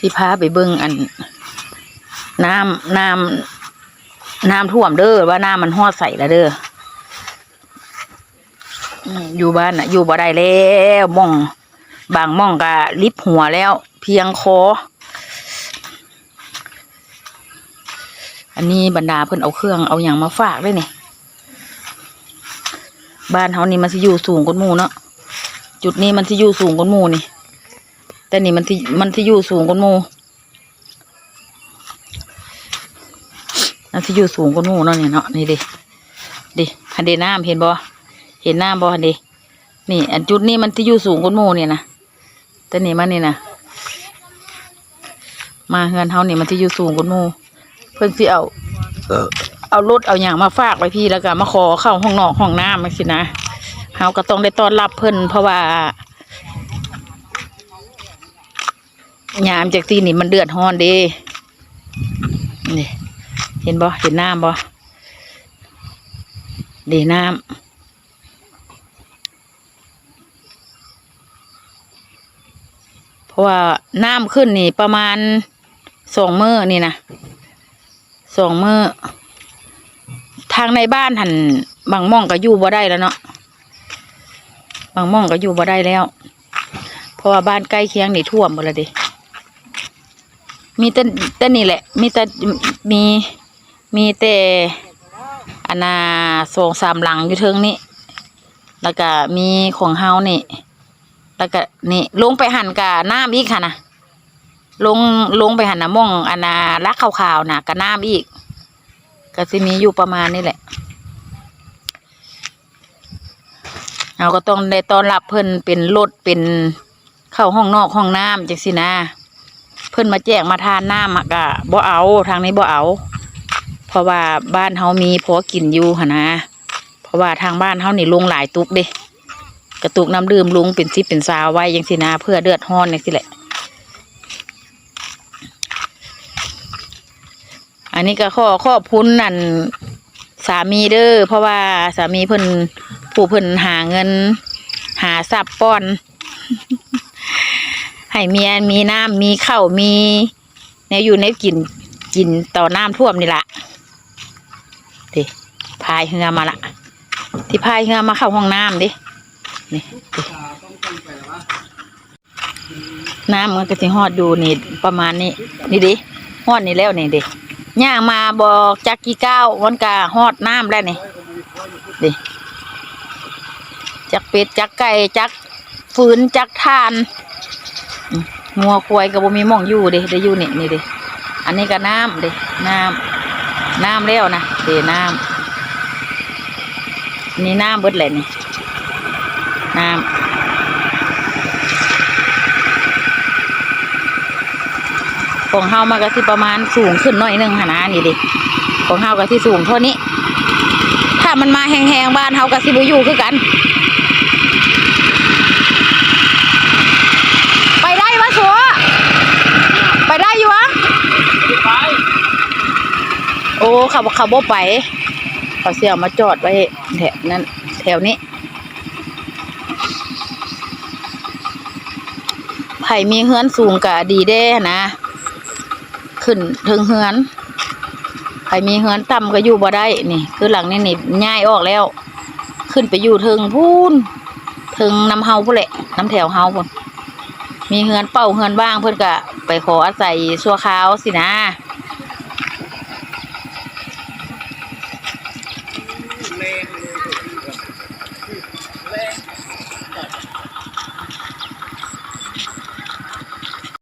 สิพาไปเบิ่งอัน น้ำน้ำน้ำท่วมเด้อว่าน้ำมันฮอดใส่แล้วเด้ออยู่บ้านน่ะ อยู่บ่ได้แล้วม่อง บางม่องก็ลิบหัวแล้ว เพียงคอ อันนี้บรรดาเพิ่นเอาเครื่องเอาอย่างมาฝากด้วยนี่บ้านเฮานี่มันสิอยู่สูงกว่าหมู่เนาะจุดนี้มันสิอยู่สูงกว่าหมู่นี่ แต่นี่มันสิมันสิอยู่สูงกว่าหมู่มันสิอยู่สูงกว่าหมูเนาะนี่เนาะนี่ดิดิคันเดน้ำเห็นบ่เห็นน้ำบ่คันเดนี่ อันจุดนี้มันสิอยู่สูงกว่าหมู่นี่ยนะแต่นี่มันนี่นะมาเฮือนเฮานี่มันสิอยู่สูงกว่าหมูเพิ่นสิเอาเอารถเอาอย่างมาฝากไว้พี่แล้วก็มาขอเข้าห้องนอกห้องน้ำมาสินะเฮาก็ต้องได้ต้อนรับเพิ่นเพราะว่า ยามจากที่นี่มันเดือดร้อนเด้นี่เห็นบ่เห็นน้ำบ่เดน้ำเพราะว่าน้ำขึ้นนี่ประมาณสองมือนี่นะสองมือทางในบ้านหันบางม่องก็อยู่บ่ได้แล้วเนาะบางม่องก็อยู่บ่ได้แล้ว เพราะว่าบ้านใกล้เคียงนี่ท่วมหมดแล้วดิ มีแต่แต่นี่แหละ มีแต่มีมีแต่อันนาสองสามหลังอยู่เทิงนี้แล้วก็มีของเฮานี่ แล้วก็นี่ลงไปหันกับน้ำอีกค่ะนะลงลงไปหันนะม่องอันนาลักขาวๆนะกับน้ำอีก ก็สิมีอยู่ประมาณนี้แหละเราก็ต้องได้ต้อนรับเพิ่นเป็นรถเป็นเข้าห้องนอกห้องน้ำจังสินะ พิ่นมาแจกมาทานน้ำอะก็บ่เอาทางนี้บ่เอา เพราะว่าบ้านเฮามีพอกินอยู่หนนะ เพราะว่าทางบ้านเฮานี่ลงหลายตุกเด้กระตุกน้ำดื่มลุงเป็นสิบเป็นซาวไว้จังสินะเพื่อเดือดร้อนจังสิแหละ อันนี้ก็ขอขอบคุณนั่นสามีเด้อเพราะว่าสามีเพิ่นผู้เพิ่นหาเงิน หาทรัพย์ป้อน ให้เมียมีน้ำมีข้าวมีแนวอยู่ในกินกินต่อน้ำท่วมนี่ละดิพายเรือมาละที่พายเรือมาเข้าห้องน้ำดินี่น้ำมันก็จะฮอดอยู่นี่ประมาณนี้ นี่ดิฮอดนี่แล้วนี่ดิย่างมาบอกจักกี่ก้าววันกาฮอดน้ำแล้วนี่ดิจักเป็ดจักไก่จักฝืนจักทาน งัวควายก็บ่มีม่องอยู่เด้ได้อยู่นี่นี่เด้อันนี้ก็น้ำเด้น้ำน้ำแล้วนะเด้น้ำนี่น้ำเบิดเลยนี่น้ำของเฮามาก็สิประมาณสูงขึ้นหน่อยนึงหนนะนี่เดิของเฮาก็สิสูงเท่านี้ ถ้ามันมาแห้งๆบ้านเฮาก็สิบ่อยู่คือกัน ไปได้วะสัวไปได้อยู่วะโอ้ เขาบอกเขาบ่ไปเขาเสี่ยวมาจอดไว้แถวนั้นแถวนี้ไผ่มีเฮือนสูงกะดีเด้นะ ขึ้นถึงเฮือนไผ่มีเฮือนต่ำก็อยู่บ่ได้นี่ คือหลังนี่นี่ย้ายออกแล้ว ขึ้นไปอยู่ถึงพูนถึงน้ำเฮาพุ่นแหละน้ำแถวเฮาพุ่นมีเฮือนเป่าเฮือนบ้างเพื่อนก็ไปขออาศัยชั่วคราวสินะ